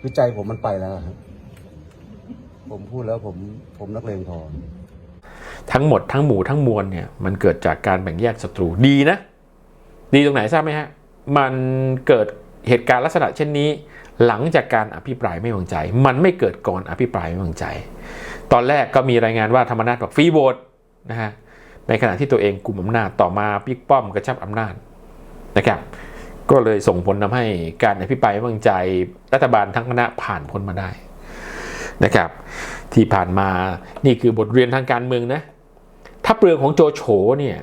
คือใจผมมันไปแล้วครับผมพูดแล้วผมผมนักเลงพอทั้งหมดทั้งหมู่ทั้งมวลเนี่ยมันเกิดจากการแบ่งแยกศัตรูดีนะ ดีตรงไหนทราบไหมฮะ มันเกิดเหตุการณ์ลักษณะเช่นนี้ หลังจากการอภิปรายไม่วางใจ มันไม่เกิดก่อนอภิปรายไม่วางใจ ตอนแรกก็มีรายงานว่าธรรมนัฐบอกฟรีโหวตนะฮะในขณะที่ตัวเองกลุ่มอำนาจต่อมาปิ๊กป้อมกระชับอำนาจนะครับ ก็เลยส่งผลทำให้การอภิปรายไม่วางใจรัฐบาลทั้งคณะผ่านพ้นมาได้นะครับ ที่ผ่านมานี่คือบทเรียนทางการเมืองนะ ถ้าเปลืองของโจโฉเนี่ย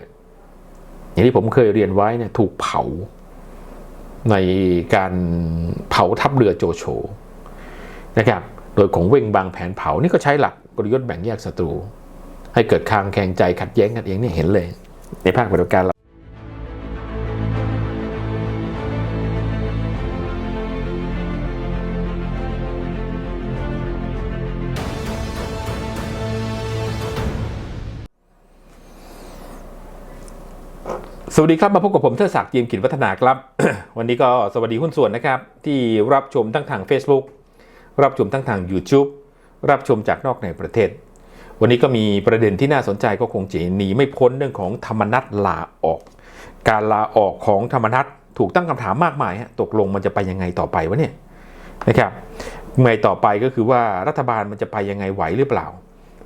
อย่างที่ผมเคยเรียนไว้เนี่ยถูกเผาในการเผาทัพเรือโจโฉนะครับ โดยของเว่งบางแผนเผานี่ก็ใช้หลักกลยุทธ์แบ่งแยกศัตรู ให้เกิดคางแข่งใจขัดแย้งกันเองเนี่ยเห็นเลย ในภาคปฏิบัติการ สวัสดีครับ มาพบกับผมเทิดศักดิ์เจียมกิจวัฒนาครับ วันนี้ก็สวัสดีหุ้นส่วนนะครับ ที่รับชมทั้งทาง Facebook รับชมทั้งทาง YouTube รับชมจากนอกในประเทศ วันนี้ก็มีประเด็นที่น่าสนใจก็คงจะหนีไม่พ้นเรื่องของธรรมนัตลาออก การลาออกของธรรมนัตถูกตั้งคำถามมากมายฮะตกลงมันจะไปยังไงต่อไปวะเนี่ยนะครับไงต่อไปก็คือว่ารัฐบาลมันจะไปยังไงไหวหรือเปล่า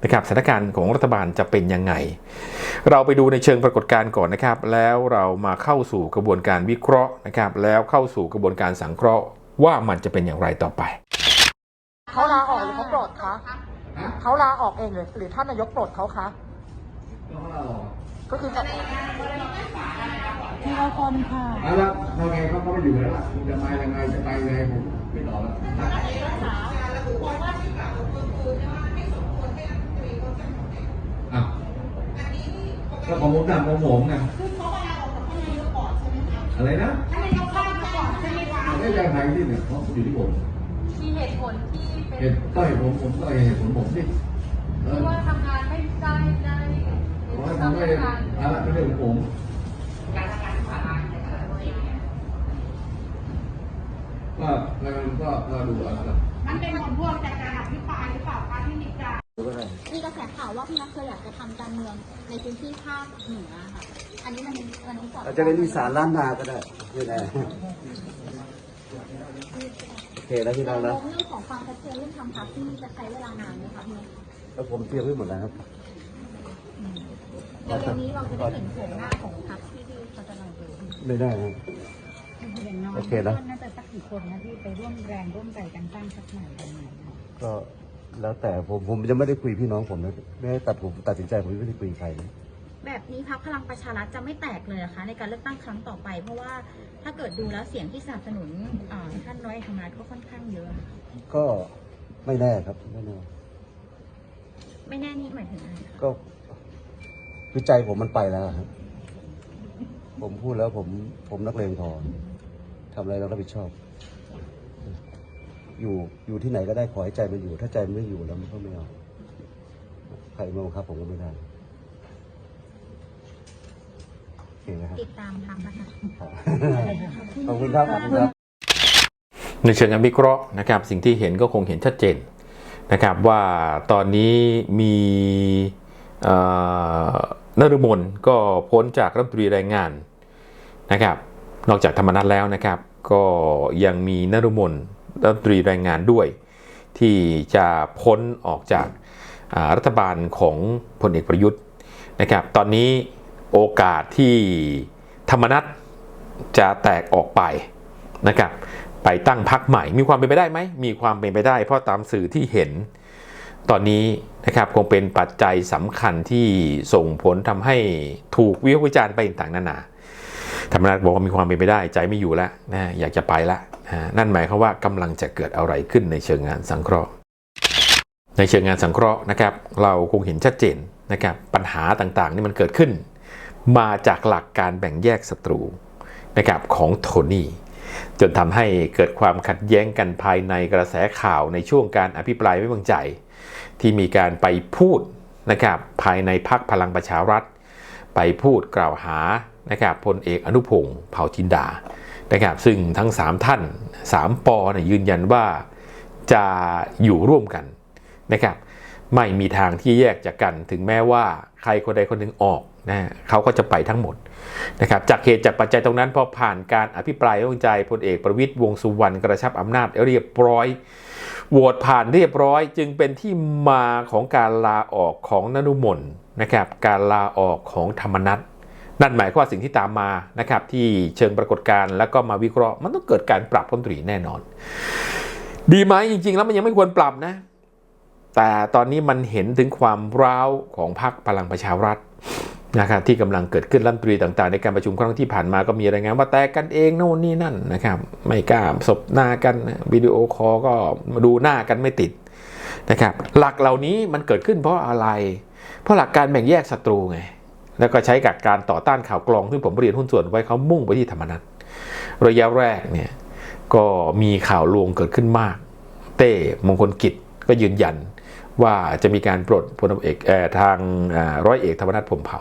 นะครับสถานการณ์ของรัฐบาลจะเป็นยังไง เราไปดูในเชิงปรากฏการณ์ก่อนนะครับ แล้วเรามาเข้าสู่กระบวนการวิเคราะห์นะครับ แล้วเข้าสู่กระบวนการสังเคราะห์ว่ามันจะเป็นอย่างไรต่อไป เขาลาออกหรือเขาโปรดคะเขาลาออกเองหรือหรือท่านนายกโปรดเขาคะก็คือจะทีละคนค่ะแล้วแล้วพอไงเขาก็ไม่อยู่แล้วล่ะคุณจะมายังไงจะไปยังไงผมไม่ตอบแล้วอ้าว ก็ของผมตามของผมไงอะไรนะไม่ได้ใครที่เนี่ยเพราะอยู่ที่ผมมีเหตุผลที่เป็นเหตุก็เหตุผมผมก็เหตุผลผมสิเออที่ว่าทำงานไม่ได้ได้เพราะทำไม่ได้อะไรไม่ได้ของผมก็แล้วก็ก็ดูเอาละมันเป็นผลพวงจากการอภิปรายหรือเปล่าคะที่มีการ มีกระแสข่าวว่าพี่นัทเคยอยากจะทำการเมืองในพื้นที่ภาคเหนือค่ะ อันนี้มันมันสอดอาจจะเป็นอีสานล้านนาก็ได้ไม่แน่โอเคแล้วพี่น้องนะเรื่องของความชัดเจนเรื่องทำพักที่จะใช้เวลานานไหมคะพี่นัทแล้วผมเตรียมไว้หมดแล้วครับเดี๋ยววันนี้เราจะได้เห็นโฉมหน้าของพักที่ที่เขาจะนำเสนอไม่ได้นะอย่างน้อยโอเคนะน่าจะสักกี่คนนะที่ไปร่วมแรงร่วมใจกันตั้งสักหน่อยกันหน่อยค่ะก็ แล้วแต่ผมผมยังไม่ได้คุยพี่น้องผมนะไม่ให้ตัดผมตัดสินใจผมยังไม่ได้คุยใครนะแบบนี้พักพลังประชารัฐจะไม่แตกเลยนะคะในการเลือกตั้งครั้งต่อไป เพราะว่าถ้าเกิดดูแล้วเสียงที่สนับสนุนอ่าท่านร้อยเอกธรรมนัฐก็ค่อนข้างเยอะ ก็ไม่แน่ครับไม่แน่ไม่แน่นี่หมายถึงอะไรคะก็คือใจผมมันไปแล้วครับผมพูดแล้วผมผมนักเลงพอทำอะไรเรารับผิดชอบ อยู่อยู่ที่ไหนก็ได้ขอให้ใจมันอยู่ ถ้าใจมันไม่อยู่แล้วมันก็ไม่เอาใครมาบังคับผมก็ไม่ได้โอเคนะครับติดตามพักนะคะ ขอบคุณครับขอบคุณครับ ในเชิงการวิเคราะห์นะครับสิ่งที่เห็นก็คงเห็นชัดเจนนะครับว่าตอนนี้มีเอ่อนฤมลก็พ้นจากรัฐมนตรีแรงงานนะครับนอกจากธรรมนัฐแล้วนะครับ ก็ยังมีนฤมล รัฐมนตรีแรงงานด้วย ที่จะพ้นออกจากรัฐบาลของพลเอกประยุทธ์นะครับ ตอนนี้โอกาสที่ธรรมนัฐจะแตกออกไปนะครับไปตั้งพักใหม่ มีความเป็นไปได้ไหม มีความเป็นไปได้ เพราะตามสื่อที่เห็น ตอนนี้นะครับคงเป็นปัจจัยสำคัญที่ส่งผลทำให้ถูกวิพากษ์วิจารณ์ไปต่างๆนานาธรรมนัฐบอกว่ามีความเป็นไปได้ ใจไม่อยู่แล้วนะอยากจะไปและ นั่นหมายความว่ากำลังจะเกิดอะไรขึ้นในเชิงงานสังเคราะห์ ในเชิงงานสังเคราะห์นะครับ เราคงเห็นชัดเจนนะครับปัญหาต่างๆนี่มันเกิดขึ้น มาจากหลักการแบ่งแยกศัตรูนะครับของโทนี่จนทำให้เกิดความขัดแย้งกันภายในกระแสข่าวในช่วงการอภิปรายไม่วางใจ ที่มีการไปพูดนะครับภายในพักพลังประชารัฐ ไปพูดกล่าวหานะครับพลเอกอนุพงศ์เผ่าจินดา นะครับซึ่งทั้ง 3 ท่าน 3 ปอนี่ยยืนยันว่าจะอยู่ร่วมกันนะครับไม่มีทางที่แยกจากกัน ถึงแม้ว่าใครคนใดคนหนึ่งออกนะเขาก็จะไปทั้งหมดนะครับจากเหตุจากปัจจัยตรงนั้นพอผ่านการอภิปรายไว้วางใจพลเอกประวิตยวงสุวรรณกระชับอำนาจเรียบร้อยโหวตผ่านเรียบร้อย จึงเป็นที่มาของการลาออกของนรุมนนะครับการลาออกของธรรมนัต นั่นหมายความว่าสิ่งที่ตามมานะครับที่เชิงปรากฏการณ์แล้วก็มาวิเคราะห์มันต้องเกิดการปรับรัฐมนตรีแน่นอน ดีไหมจริง ๆ แล้วมันยังไม่ควรปรับนะ แต่ตอนนี้มันเห็นถึงความร้าวของพรรคพลังประชารัฐนะครับที่กำลังเกิดขึ้นรัฐมนตรีต่างๆ ในการประชุมครั้งที่ผ่านมาก็มีรายงานว่าแตกกันเองโน่นนี่นั่นนะครับไม่กล้าสบหน้ากันวิดีโอคอลก็มาดูหน้ากันไม่ติดนะครับหลักเหล่านี้มันเกิดขึ้นเพราะอะไร เพราะหลักการแบ่งแยกศัตรูไง แล้วก็ใช้กับการต่อต้านข่าวกรองซึ่งผมเรียนหุ้นส่วนไว้เขามุ่งไปที่ธรรมนัตระยะแรกเนี่ยก็มีข่าวลวงเกิดขึ้นมาก เต้มงคลกิจก็ยืนยันว่าจะมีการปลดพลเอกเอทางร้อยเอกธรรมนัฐพมเผ่า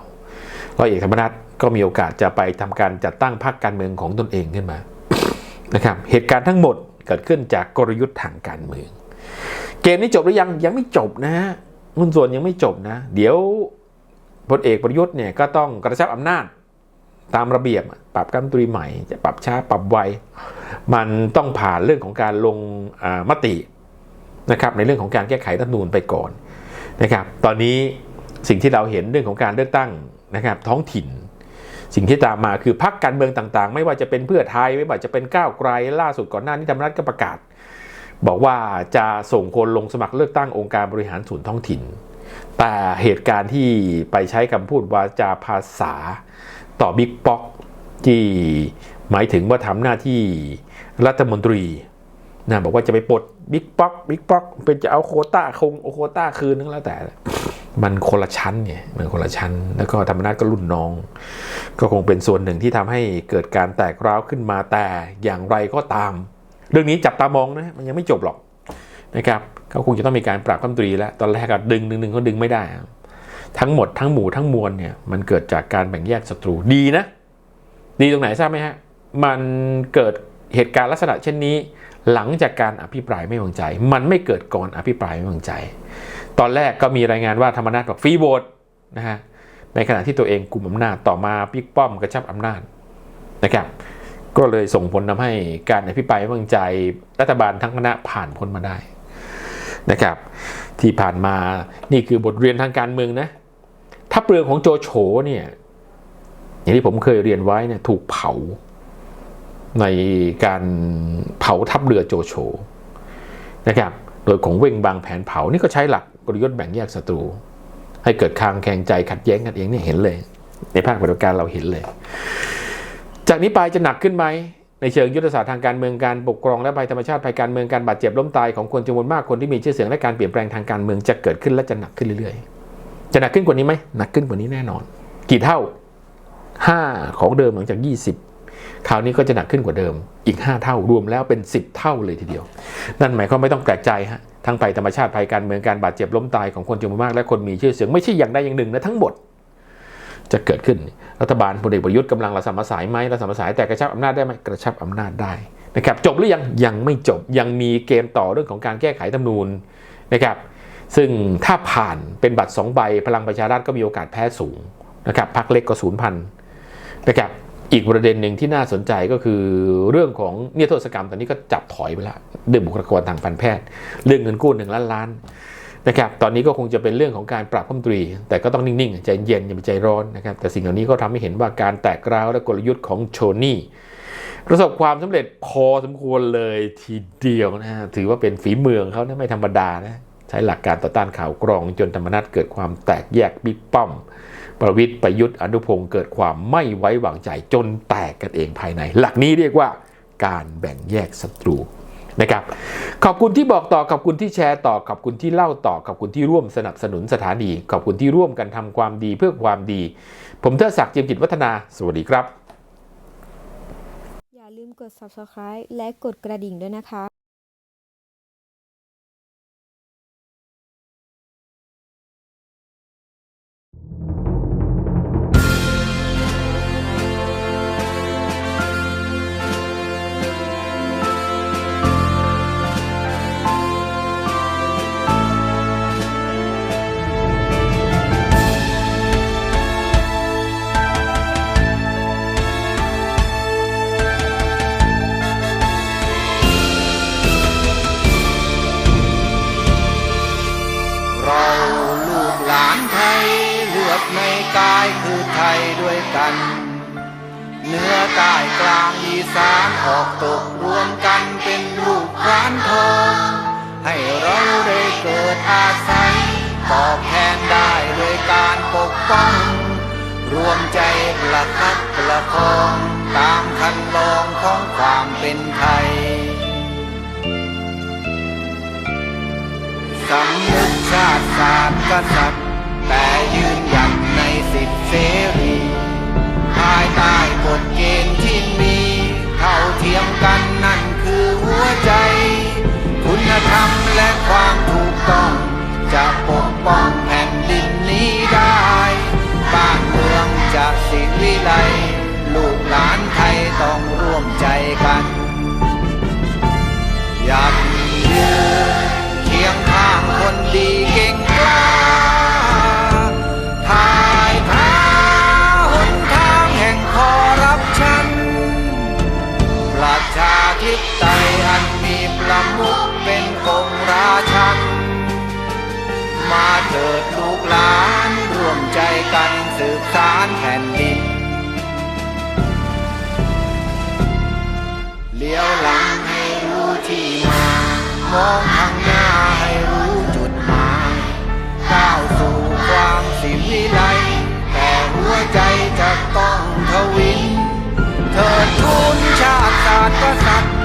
ร้อยเอกธรรมนัฐก็มีโอกาสจะไปทำการจัดตั้งพรรคการเมืองของตนเองขึ้นมานะครับเหตุการณ์ทั้งหมดเกิดขึ้นจากกลยุทธ์ทางการเมือง เกมนี้จบหรือยังยังไม่จบนะฮะหุ้นส่วนยังไม่จบนะ เดี๋ยว พลเอกประยุทธ์เนี่ยก็ต้องกระชับอำนาจตามระเบียบปรับการตรีใหม่ จะปรับช้าปรับไวมันต้องผ่านเรื่องของการลงมตินะครับในเรื่องของการแก้ไขรัฐนูญไปก่อนนะครับ ตอนนี้สิ่งที่เราเห็นเรื่องของการเลือกตั้งนะครับ ท้องถิ่น สิ่งที่ตามมาคือพรรคการเมืองต่างๆ ไม่ว่าจะเป็นเพื่อไทยไม่ว่าจะเป็นก้าวไกลล่าสุดก่อนหน้านี้ธรรมนัฐก็ประกาศ บอกว่าจะส่งคนลงสมัครเลือกตั้งองค์การบริหารส่วนท้องถิ่น แต่เหตุการณ์ที่ไปใช้คำพูดวาจาภาษาต่อบิ๊กป๊อกที่หมายถึงว่าทำหน้าที่รัฐมนตรีนะบอกว่าจะไปปลดบิ๊กป๊อกบิ๊กป๊อกเป็นจะเอาโควต้าคงโควต้าคืนนึงแล้วแต่ มันคนละชั้นไงมันคนละชั้น แล้วก็ธรรมนัฐก็รุ่นน้อง ก็คงเป็นส่วนหนึ่งที่ทำให้เกิดการแตกร้าวขึ้นมาแต่อย่างไรก็ตาม เรื่องนี้จับตามองนะมันยังไม่จบหรอกนะครับ เขาคงจะต้องมีการปรับรัฐมนตรีแล้วตอนแรกก็ดึงดึงดึงเขาดึงไม่ได้ ทั้งหมดทั้งหมู่ทั้งมวลเนี่ยมันเกิดจากการแบ่งแยกศัตรูดีนะ ดีตรงไหนทราบไหมฮะ มันเกิดเหตุการณ์ลักษณะเช่นนี้ หลังจากการอภิปรายไม่วางใจ มันไม่เกิดก่อนอภิปรายไม่วางใจ ตอนแรกก็มีรายงานว่าธรรมนัฐบอกฟรีโหวตนะฮะในขณะที่ตัวเองกลุ่มอำนาจต่อมาปิ๊กป้อมกระชับอำนาจนะครับก็เลยส่งผลทำให้การอภิปรายไม่วางใจ รัฐบาลทั้งคณะผ่านพ้นมาได้ นะครับ ที่ผ่านมานี่คือบทเรียนทางการเมืองนะถ้าเปลืองของโจโฉเนี่ยอย่างที่ผมเคยเรียนไว้เนี่ยถูกเผาในการเผาทับเรือโจโฉนะครับ โดยของเว่งบางแผนเผานี่ก็ใช้หลักกลยุทธ์แบ่งแยกศัตรู ให้เกิดคางแข่งใจขัดแย้งกันเองเนี่ยเห็นเลย ในภาคปฏิบัติการเราเห็นเลย จากนี้ไปจะหนักขึ้นไหม ในเชิงยุทธศาสตร์ทางการเมืองการปกครองและภัยธรรมชาติภัยการเมืองการบาดเจ็บล้มตายของคนจำนวนมากคนที่มีชื่อเสียงและการเปลี่ยนแปลงทางการเมืองจะเกิดขึ้นและจะหนักขึ้นเรื่อยๆ จะหนักขึ้นกว่านี้ไหมหนักขึ้นกว่านี้แน่นอน กี่เท่า 5 ของเดิมหลังจาก 20 คราวนี้ก็จะหนักขึ้นกว่าเดิมอีก 5 เท่ารวมแล้วเป็น 10 เท่าเลยทีเดียว นั่นหมายความไม่ต้องแปลกใจฮะทั้งภัยธรรมชาติภัยการเมืองการบาดเจ็บล้มตายของคนจำนวนมากและคนมีชื่อเสียงไม่ใช่อย่างใดอย่างหนึ่งนะทั้งหมด จะเกิดขึ้น รัฐบาลพลเอกประยุทธ์กำลังระสำระสายไหมระสำระสายแต่กระชับอำนาจได้ไหมกระชับอำนาจได้นะครับจบหรือยังยังไม่จบยังมีเกมต่อเรื่องของการแก้ไขธรรมนูญนะครับซึ่งถ้าผ่านเป็นบัตร2ใบพลังประชารัฐก็มีโอกาสแพ้สูงนะครับพรรคเล็กก็ศูนย์พันนะครับอีกประเด็นหนึ่งที่น่าสนใจก็คือเรื่องของเนี่ยโทษกรรมตอนนี้ก็จับถอยไปแล้วเรื่องบุคลากรทางการแพทย์ เรื่องเงินกู้หนึ่งล้านล้าน นะครับตอนนี้ก็คงจะเป็นเรื่องของการปรับรัฐมตรี แต่ก็ต้องนิ่งๆใจเย็นอย่าไปใจร้อนนะครับแต่สิ่งเหล่านี้ก็ทำให้เห็นว่าการแตกร้าวและกลยุทธ์ของโชนี่ประสบความสำเร็จพอสมควรเลยทีเดียวนะฮะถือว่าเป็นฝีมือของเขานะไม่ธรรมดานะใช้หลักการต่อต้านข่าวกรองจนธรรมนัตเกิดความแตกแยกบิ๊กป้อม ประวิทย์ประยุทธ์อนุพงศ์เกิดความไม่ไว้วางใจจนแตกกันเองภายใน หลักนี้เรียกว่าการแบ่งแยกศัตรู นะครับ ขอบคุณที่บอกต่อ ขอบคุณที่แชร์ต่อ ขอบคุณที่เล่าต่อ ขอบคุณที่ร่วมสนับสนุนสถานี ขอบคุณที่ร่วมกันทำความดีเพื่อความดี ผมเทดศักดิ์เจียมกิจวัฒนา สวัสดีครับ อย่าลืมกด subscribe และกดกระดิ่งด้วยนะคะ ในกายคือไทยด้วยกัน เนื้อใต้กลางอีสานออกตกรวมกันเป็นลูกพรานทองให้เราได้เกิดอาศัยตอบแทนได้ด้วยการปกป้อง รวมใจประคับประคองตามคันลองของความเป็นไทยสำนึกชาติศาสตร์กษัตริย์ แต่ยืนหยัดในสิทธิเสรีภายใต้กฎเกณฑ์ที่มี เท่าเทียมกันนั่นคือหัวใจ คุณธรรมและความถูกต้อง จะปกป้องแผ่นดินนี้ได้ บ้านเมืองจะสิวิไลลูกหลาน สืบสารแผ่นดิน เลี้ยวหลังให้รู้ที่มามองข้างหน้าให้รู้จุดหมายก้าวสู่ความสิวิไลแต่หัวใจจะต้องทวินเถิดทูนชาติศาสตร์กษัตริย์